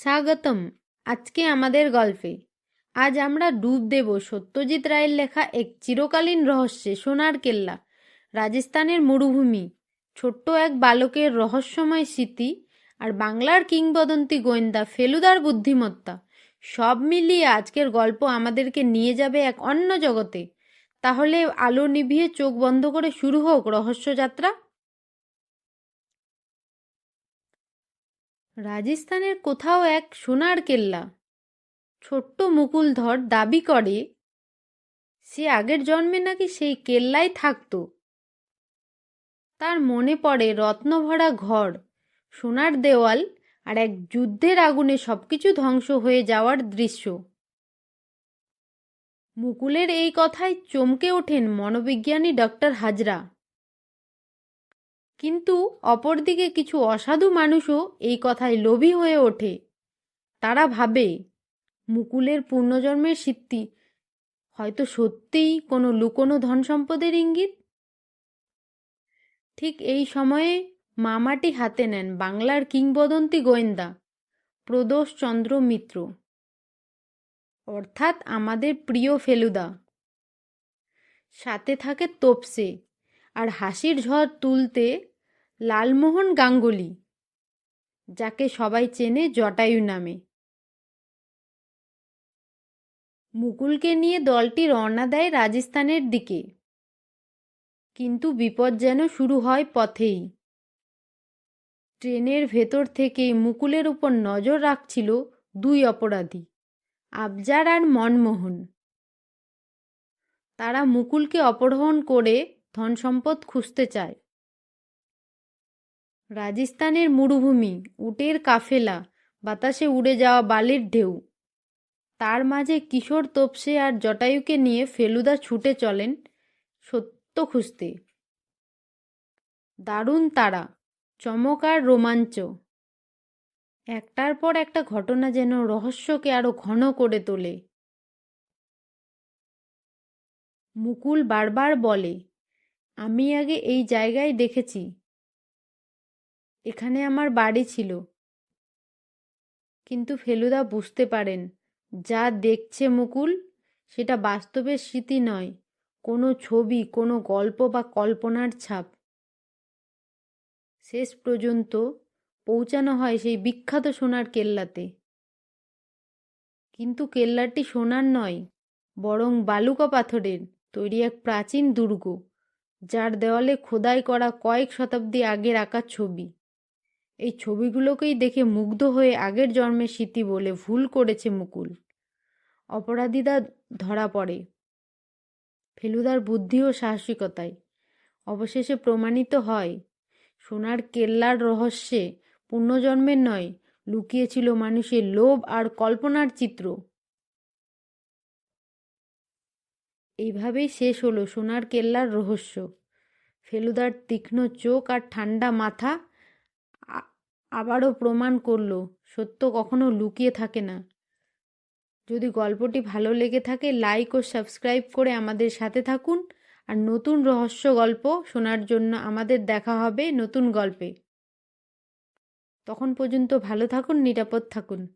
স্বাগতম। আজকে আমাদের গল্পে। আজ আমরা ডুব দেব সত্যজিৎ রায়ের লেখা এক চিরকালীন রহস্যে সোনার কেল্লা, রাজস্থানের মরুভূমি, ছোট্ট এক বালকের রহস্যময় স্মৃতি আর বাংলার কিংবদন্তি গোয়েন্দা ফেলুদার বুদ্ধিমত্তা। সব মিলিয়ে আজকের গল্প আমাদেরকে নিয়ে যাবে এক অন্য জগতে। তাহলে আলো নিভিয়ে চোখ বন্ধ করে শুরু হোক রহস্যযাত্রা রাজস্থানের কোথাও এক সোনার কেল্লা। ছোট্ট মুকুলধর দাবি করে, সে আগের জন্মে নাকি সেই কেল্লায় থাকতো? তার মনে পড়ে রত্নভরা ঘর, সোনার দেওয়াল আর এক যুদ্ধের আগুনে সবকিছু ধ্বংস হয়ে যাওয়ার দৃশ্য। মুকুলের এই কথায় চমকে ওঠেন মনোবিজ্ঞানী ডক্টর হাজরা। কিন্তু অপরদিকে কিছু অসাধু মানুষও এই কথায় লোভী হয়ে ওঠে। তারা ভাবে, মুকুলের পূর্ণজন্মের স্মৃতি হয়তো সত্যিই কোনো লুকোনো ধন সম্পদের ইঙ্গিত? ঠিক এই সময়ে মামাটি হাতে নেন বাংলার কিংবদন্তি গোয়েন্দা প্রদোষ চন্দ্র মিত্র। অর্থাৎ আমাদের প্রিয় ফেলুদা। সাথে থাকে তোপসে আর হাসির ঝড় তুলতে লালমোহন গাঙ্গুলি, যাকে সবাই চেনে জটায়ু নামে। মুকুলকে নিয়ে দলটি রওনা দেয় রাজস্থানের দিকে, কিন্তু বিপদ যেন শুরু হয় পথেই। ট্রেনের ভেতর থেকে মুকুলের উপর নজর রাখছিল দুই অপরাধী, আবজার আর মনমোহন। তারা মুকুলকে অপহরণ করে ধনসম্পদ খুঁজতে চায়। রাজস্থানের মরুভূমি, উটের কাফেলা, বাতাসে উড়ে যাওয়া বালির ঢেউ। তার মাঝে কিশোর তোপসে আর জটায়ুকে নিয়ে ফেলুদা ছুটে চলেন সত্য খুঁজতে। দারুণ তারা, চমক আর রোমাঞ্চ। একটার পর একটা ঘটনা যেন রহস্যকে আরও ঘন করে তোলে। মুকুল বারবার বলে, আমি আগে এই জায়গায় দেখেছি। এখানে আমার বাড়ি ছিল। কিন্তু ফেলুদা বুঝতে পারেন, যা দেখছে মুকুল, সেটা বাস্তবের স্মৃতি নয়, কোনো ছবি, কোনো গল্প বা কল্পনার ছাপ। শেষ পর্যন্ত পৌঁছানো হয় সেই বিখ্যাত সোনার কেল্লাতে। কিন্তু কেল্লাটি সোনার নয়, বরং বালুকা পাথরের, তৈরি এক প্রাচীন দুর্গ, যার দেওয়ালে খোদাই করা কয়েক শতাব্দী আগের আঁকা ছবি। এই ছবিগুলোকেই দেখে মুগ্ধ হয়ে আগের জন্মের স্মৃতি বলে ভুল করেছে মুকুল। অপরাধীরা ধরা পড়ে। ফেলুদার বুদ্ধি ও সাহসিকতায় অবশেষে প্রমাণিত হয়, সোনার কেল্লার রহস্যে পুণ্যজন্মের নয়, লুকিয়েছিল মানুষের লোভ আর কল্পনার চিত্র। এইভাবেই শেষ হলো সোনার কেল্লার রহস্য। ফেলুদার তীক্ষ্ণ চোখ আর ঠান্ডা মাথা আবারও প্রমাণ করল, সত্য কখনো লুকিয়ে থাকে না। যদি গল্পটি ভালো লেগে থাকে লাইক ও সাবস্ক্রাইব করে আমাদের সাথে থাকুন। আর নতুন রহস্য গল্প শোনার জন্য আমাদের দেখা হবে নতুন গল্পে। তখন পর্যন্ত ভালো থাকুন, নিরাপদ থাকুন।